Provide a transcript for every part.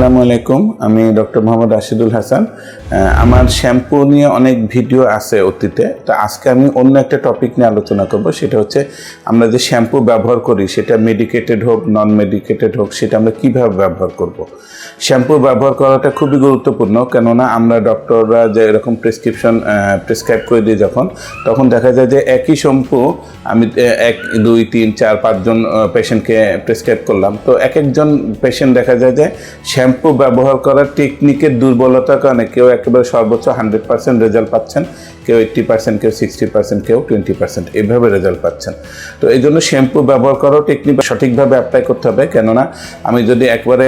আসসালামু আলাইকুম, আমি ডক্টর মোহাম্মদ রাশিদুল হাসান আমার শ্যাম্পু নিয়ে অনেক ভিডিও আছে অতীতে, তো আজকে আমি অন্য একটা টপিক নিয়ে আলোচনা করব, সেটা হচ্ছে আমরা যে শ্যাম্পু ব্যবহার করি, সেটা মেডিকেটেড হোক নন মেডিকেটেড হোক, সেটা আমরা কীভাবে ব্যবহার করব। শ্যাম্পু ব্যবহার করাটা খুবই গুরুত্বপূর্ণ, কেননা আমরা ডক্টররা যে এরকম প্রেসক্রিপশন প্রেসক্রাইব করে দিই যখন, তখন দেখা যায় যে একই শ্যাম্পু আমি এক, দুই, তিন, চার, পাঁচজন পেশেন্টকে প্রেসক্রাইব করলাম তো এক একজন পেশেন্ট দেখা যায় যে শ্যাম্পু ব্যবহার করার টেকনিকের দুর্বলতার কারণে কেউ একেবারে সর্বোচ্চ হান্ড্রেড পার্সেন্ট রেজাল্ট পাচ্ছেন, কেউ এইট্টি পার্সেন্ট কেউ সিক্সটি পার্সেন্ট কেউ টোয়েন্টি পার্সেন্ট এইভাবে রেজাল্ট পাচ্ছেন। তো এই জন্য শ্যাম্পু ব্যবহার করাও টেকনিক সঠিকভাবে অ্যাপ্লাই করতে হবে। কেননা আমি যদি একবারে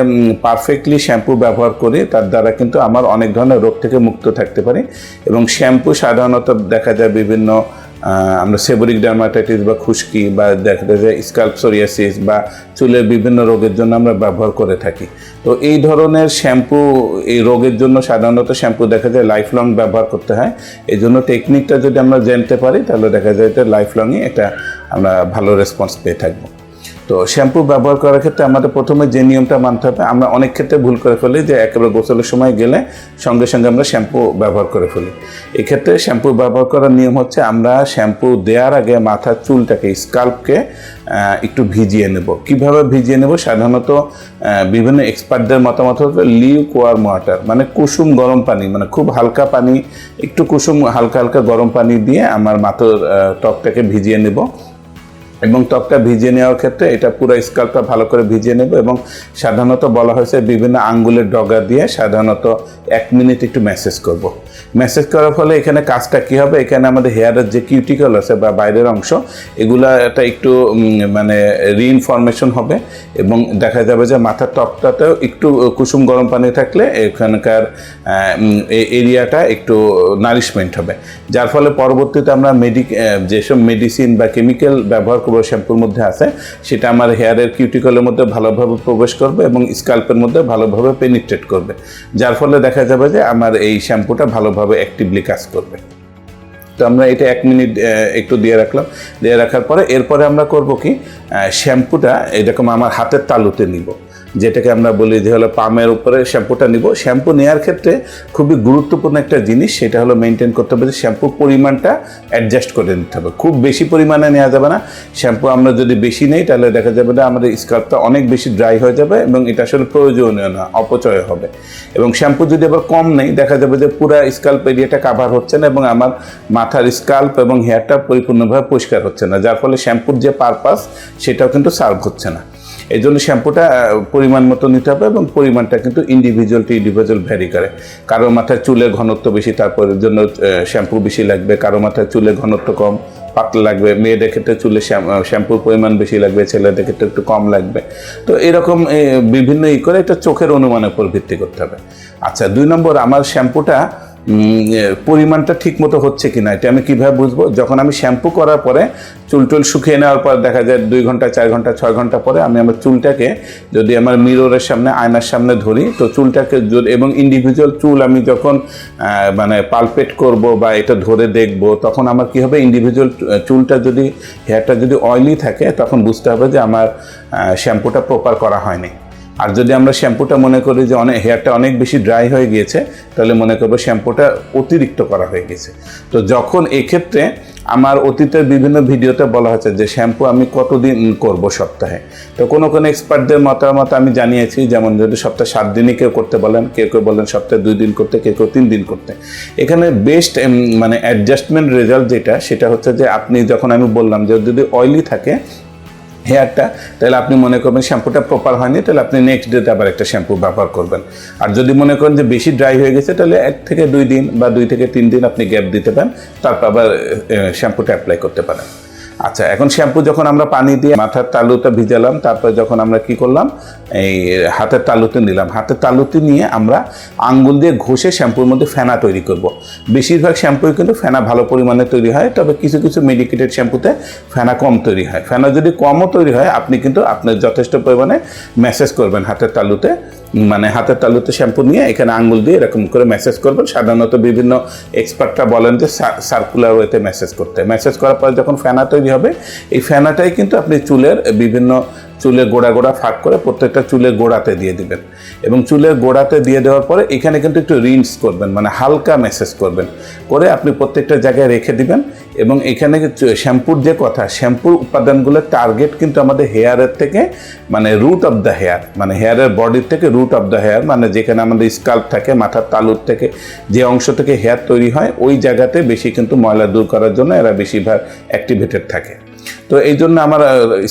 পারফেক্টলি শ্যাম্পু ব্যবহার করি, তার দ্বারা কিন্তু আমার অনেক ধরনের রোগ থেকে মুক্ত থাকতে পারি এবং শ্যাম্পু সাধারণত দেখা যায় বিভিন্ন আমরা সেবরিক ডার্মাটাইটিস বা খুশকি বা দেখা যায় স্কালপসোরিয়াসিস বা চুলের বিভিন্ন রোগের জন্য আমরা ব্যবহার করে থাকি। তো এই ধরনের শ্যাম্পু, এই রোগের জন্য সাধারণত শ্যাম্পু দেখা যায় লাইফ লং ব্যবহার করতে হয়। এই জন্য টেকনিকটা যদি আমরা জানতে পারি, তাহলে দেখা যায় যে লাইফ লংই একটা আমরা ভালো রেসপন্স পেয়ে থাকব। তো শ্যাম্পু ব্যবহার করার ক্ষেত্রে আমাদের প্রথমে যে নিয়মটা মানতে হবে, আমরা অনেক ক্ষেত্রে ভুল করে ফেলি যে একেবারে গোসলের সময় গেলে সঙ্গে সঙ্গে আমরা শ্যাম্পু ব্যবহার করে ফেলি। এক্ষেত্রে শ্যাম্পু ব্যবহার করার নিয়ম হচ্ছে আমরা শ্যাম্পু দেওয়ার আগে মাথার চুলটাকে স্কাল্পকে একটু ভিজিয়ে নেব। কীভাবে ভিজিয়ে নেব? সাধারণত বিভিন্ন এক্সপার্টদের মতামত হচ্ছে লিউ কোয়ার ওয়াটার মানে কুসুম গরম পানি মানে খুব হালকা পানি, একটু কুসুম হালকা হালকা গরম পানি দিয়ে আমার মাথার ত্বকটাকে ভিজিয়ে নেব। এবং ত্বকটা ভিজিয়ে নেওয়ার ক্ষেত্রে এটা পুরো স্কাল্পটা ভালো করে ভিজিয়ে নেব এবং সাধারণত বলা হয়েছে বিভিন্ন আঙ্গুলের ডগা দিয়ে সাধারণত এক মিনিট একটু ম্যাসেজ করব। ম্যাসেজ করার ফলে এখানে কাজটা কী হবে এখানে আমাদের হেয়ারের যে কিউটিকল আছে বা বাইরের অংশ এগুলা একটা একটু মানে রিইনফরমেশন হবে এবং দেখা যাবে যে মাথার ত্বকটাতেও একটু কুসুম গরম পানি থাকলে এখানকার এরিয়াটা একটু নারিশমেন্ট হবে যার ফলে পরবর্তীতে আমরা মেডিক যেসব মেডিসিন বা কেমিক্যাল ব্যবহার করব শ্যাম্পুর মধ্যে আছে, সেটা আমার হেয়ারের কিউটিকলের মধ্যে ভালোভাবে প্রবেশ করবে এবং স্কাল্পের মধ্যে ভালোভাবে পেনিট্রেট করবে। যার ফলে দেখা যাবে যে আমার এই শ্যাম্পুটা ভালোভাবে অ্যাক্টিভলি কাজ করবে। তো আমরা এটা এক মিনিট একটু দিয়ে রাখলাম। দিয়ে রাখার পরে এরপরে আমরা করব কি শ্যাম্পুটা এরকম আমার হাতের তালুতে নিব। যেটাকে আমরা বলি যে হলো পামের উপরে শ্যাম্পুটা নিব। শ্যাম্পু নেওয়ার ক্ষেত্রে খুবই গুরুত্বপূর্ণ একটা জিনিস, সেটা হলো মেনটেন করতে হবে যে শ্যাম্পুর পরিমাণটা অ্যাডজাস্ট করে নিতে হবে। খুব বেশি পরিমাণে নেওয়া যাবে না। শ্যাম্পু আমরা যদি বেশি নেই, তাহলে দেখা যাবে যে আমাদের স্কাল্পটা অনেক বেশি ড্রাই হয়ে যাবে এবং এটা আসলে প্রয়োজনীয় না, অপচয় হবে। এবং শ্যাম্পু যদি আবার কম নেই, দেখা যাবে যে পুরো স্কাল্প এরিয়াটা কাভার হচ্ছে না এবং আমার মাথার স্কাল্প এবং হেয়ারটা পরিপূর্ণভাবে পরিষ্কার হচ্ছে না। যার ফলে শ্যাম্পুর যে পারপাস সেটাও কিন্তু সার্ভ হচ্ছে না। এই জন্য শ্যাম্পুটা পরিমাণ মতো নিতে হবে এবং পরিমাণটা কিন্তু ইন্ডিভিজুয়াল টু ইন্ডিভিজুয়াল ভ্যারি করে। কারও মাথায় চুলের ঘনত্ব বেশি, তারপর জন্য শ্যাম্পু বেশি লাগবে। কারও মাথায় চুলের ঘনত্ব কম, পাতলা লাগবে। মেয়েদের ক্ষেত্রে চুলে শ্যাম্পুর পরিমাণ বেশি লাগবে, ছেলেদের ক্ষেত্রে একটু কম লাগবে। তো এরকম বিভিন্ন ই করে এটা চোখের অনুমানের উপর ভিত্তি করতে হবে। আচ্ছা দুই নম্বর, আমার শ্যাম্পুটা পরিমাণটা ঠিক মতো হচ্ছে কি না এটা আমি কীভাবে বুঝব? যখন আমি শ্যাম্পু করার পরে চুল টুল শুকিয়ে নেওয়ার পর দেখা যায় দুই ঘণ্টা, চার ঘণ্টা, ছয় ঘণ্টা পরে আমি আমার চুলটাকে যদি আমার মিররের সামনে, আয়নার সামনে ধরি, তো চুলটাকে এবং ইন্ডিভিজুয়াল চুল আমি যখন মানে পালপেট করব বা এটা ধরে দেখব, তখন আমার কি হবে? ইন্ডিভিজুয়াল চুলটা যদি হেয়ারটা যদি অয়েলি থাকে, তখন বুঝতে হবে যে আমার শ্যাম্পুটা প্রপার করা হয়নি। আর যদি আমরা শ্যাম্পুটা মনে করি যে অনেক, হেয়ারটা অনেক বেশি ড্রাই হয়ে গিয়েছে, তাহলে মনে করব শ্যাম্পুটা অতিরিক্ত করা হয়ে গেছে তো যখন এক্ষেত্রে আমার অতীতের বিভিন্ন ভিডিওতে বলা হয়েছে যে শ্যাম্পু আমি কতদিন করব সপ্তাহে। তো কোনো কোনো এক্সপার্টদের মতামত আমি জানিয়েছি, যেমন যদি সপ্তাহে সাত দিনই কেউ করতে বলেন, কেউ কেউ বলেন সপ্তাহে দুই দিন করতে, কেউ কেউ তিন দিন করতে। এখানে বেস্ট মানে অ্যাডজাস্টমেন্ট রেজাল্ট যেটা, সেটা হচ্ছে যে আপনি যখন আমি বললাম যে যদি অয়েলি থাকে হেয়ারটা তাহলে আপনি মনে করবেন শ্যাম্পুটা প্রপার হয়নি, তাহলে আপনি নেক্সট ডেতে আবার একটা শ্যাম্পু ব্যবহার করবেন। আর যদি মনে করেন যে বেশি ড্রাই হয়ে গেছে, তাহলে এক থেকে দুই দিন বা দুই থেকে তিন দিন আপনি গ্যাপ দিতে পারেন, তারপর আবার শ্যাম্পুটা অ্যাপ্লাই করতে পারেন। আচ্ছা এখন শ্যাম্পু যখন আমরা পানি দিয়ে মাথার তালুটা ভিজালাম, তারপর যখন আমরা কি করলাম? এই হাতের তালুতে নিলাম। হাতের তালুতে নিয়ে আমরা আঙ্গুল দিয়ে ঘষে শ্যাম্পুর মধ্যে ফেনা তৈরি করব। বেশিরভাগ শ্যাম্পুই কিন্তু ফেনা ভালো পরিমাণে তৈরি হয়, তবে কিছু কিছু মেডিকেটেড শ্যাম্পুতে ফেনা কম তৈরি হয়। ফেনা যদি কমও তৈরি হয়, আপনি কিন্তু আপনার যথেষ্ট পরিমাণে ম্যাসেজ করবেন হাতের তালুতে। মানে হাতের তালুতে শ্যাম্পু নিয়ে এখানে আঙ্গুল দিয়ে এরকম করে মেসেজ করবেন। সাধারণত বিভিন্ন এক্সপার্টরা বলেন যে সার্কুলার ওয়েতে মেসেজ করতে। মেসেজ করার পর যখন ফেনা তৈরি হবে। এই ফেনাটাই কিন্তু আপনি চুলের বিভিন্ন চুলের গোড়া গোড়া ফাঁক করে প্রত্যেকটা চুলের গোড়াতে দিয়ে দিবেন। এবং চুলের গোড়াতে দিয়ে দেওয়ার পরে এখানে কিন্তু একটু রিন্স করবেন মানে হালকা মেসেজ করবেন। করে আপনি প্রত্যেকটা জায়গায় রেখে দিবেন এবং এখানে শ্যাম্পুর যে কথা, শ্যাম্পুর উপাদানগুলোর টার্গেট কিন্তু আমাদের হেয়ারের থেকে মানে রুট অফ দ্য হেয়ার মানে হেয়ারের বডির থেকে রুট অফ দ্য হেয়ার মানে যেখানে আমাদের স্কাল্প থাকে, মাথার তালুর থেকে যে অংশ থেকে হেয়ার তৈরি হয়, ওই জায়গাতে বেশি কিন্তু ময়লা দূর করার জন্য এরা বেশিরভাগ অ্যাক্টিভেটেড থাকে। তো এই জন্য আমার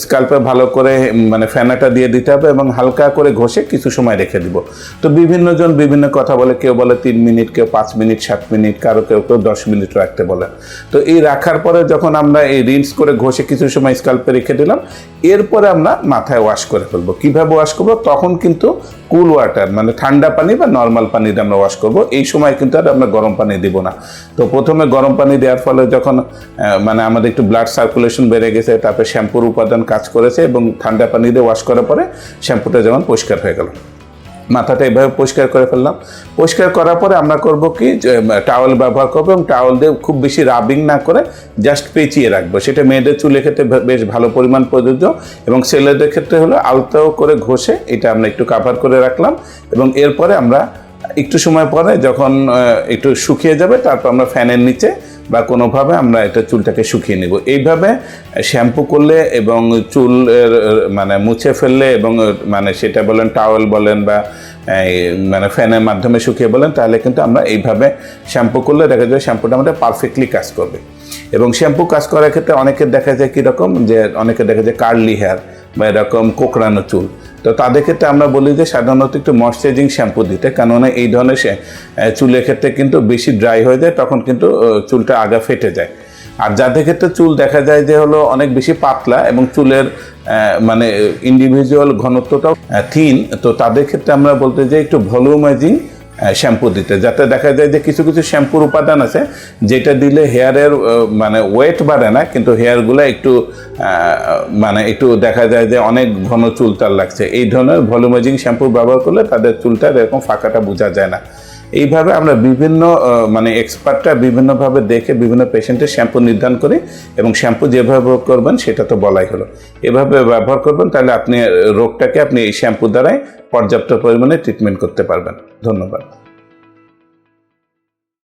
স্কাল্পে ভালো করে মানে ফ্যানাটা দিয়ে দিতে হবে এবং হালকা করে ঘষে কিছু সময় রেখে দিব। তো বিভিন্ন জন বিভিন্ন কথা বলে, কেউ বলে তিন মিনিট, কেউ পাঁচ মিনিট, সাত মিনিট, কারও কেউ কেউ দশ মিনিট রাখতে বলে। তো এই রাখার পরে যখন আমরা এই রিন্স করে ঘষে কিছু সময় স্কাল্পে রেখে দিলাম, এরপরে আমরা মাথায় ওয়াশ করে ফেলব। কীভাবে ওয়াশ করব? তখন কিন্তু কুল ওয়াটার মানে ঠান্ডা পানি বা নর্মাল পানি দিয়ে আমরা ওয়াশ করব। এই সময় কিন্তু আর আমরা গরম পানি দিব না। তো প্রথমে গরম পানি দেওয়ার ফলে যখন মানে আমাদের একটু ব্লাড সার্কুলেশন বেড়ে গেছে, তারপরে শ্যাম্পুর উপাদান কাজ করেছে এবং ঠান্ডা পানি দিয়ে ওয়াশ করার পরে শ্যাম্পুটা যেমন পরিষ্কার হয়ে গেল। মাথাটা এভাবে পরিষ্কার করে ফেললাম। পরিষ্কার করার পরে আমরা করব কি টাওয়েল ব্যবহার করব এবং টাওয়েল দিয়ে খুব বেশি রাবিং না করে জাস্ট পেঁচিয়ে রাখব। সেটা মেয়েদের চুলের ক্ষেত্রে বেশ ভালো পরিমাণ প্রযোজ্য এবং ছেলেদের ক্ষেত্রে হলো আলতাও করে ঘষে এটা আমরা একটু কাভার করে রাখলাম এবং এরপরে আমরা একটু সময় পরে যখন একটু শুকিয়ে যাবে তারপর আমরা ফ্যানের নিচে বা কোনোভাবে আমরা এটা চুলটাকে শুকিয়ে নেব। এইভাবে শ্যাম্পু করলে এবং চুল মানে মুছে ফেললে এবং মানে সেটা বলেন টাওয়েল বলেন বা মানে ফ্যানের মাধ্যমে শুকিয়ে বলেন, তাহলে কিন্তু আমরা এইভাবে শ্যাম্পু করলে দেখা যায় শ্যাম্পুটা আমাদের পারফেক্টলি কাজ করবে। এবং শ্যাম্পু কাজ করার ক্ষেত্রে অনেকের দেখা যায় কীরকম যে, অনেকের দেখা যায় কার্লি হেয়ার বা এরকম কোকড়ানো চুল। তো তাদের ক্ষেত্রে আমরা বলি যে সাধারণত একটু ময়শ্চারাইজিং শ্যাম্পু দিতে, কেননা এই ধরনের চুলের ক্ষেত্রে কিন্তু বেশি ড্রাই হয়ে যায়, তখন কিন্তু চুলটা আগা ফেটে যায়। আর যাদের ক্ষেত্রে চুল দেখা যায় যে হলো অনেক বেশি পাতলা এবং চুলের মানে ইন্ডিভিজুয়াল ঘনত্বটাও থিন তো তাদের ক্ষেত্রে আমরা বলতে যে একটু ভলিউমাইজিং শ্যাম্পু দিতে। যাতে দেখা যায় যে কিছু কিছু শ্যাম্পুর উপাদান আছে, যেটা দিলে হেয়ারের মানে ওয়েট বাড়ে না, কিন্তু হেয়ারগুলো একটু মানে একটু দেখা যায় যে অনেক ঘন চুল তার লাগছে। এই ধরনের ভলিউমাইজিং শ্যাম্পু ব্যবহার করলে তাদের চুলটা এরকম ফাঁকাটা বোঝা যায় না। এইভাবে আমরা বিভিন্ন মানে এক্সপার্টরা বিভিন্নভাবে দেখে বিভিন্ন পেশেন্টের শ্যাম্পু নির্ধারণ করি এবং শ্যাম্পু যেভাবে করবেন সেটা তো বলাই হলো। এভাবে ব্যবহার করবেন, তাহলে আপনি রোগটাকে আপনি এই শ্যাম্পু দ্বারাই পর্যাপ্ত পরিমাণে ট্রিটমেন্ট করতে পারবেন। ধন্যবাদ।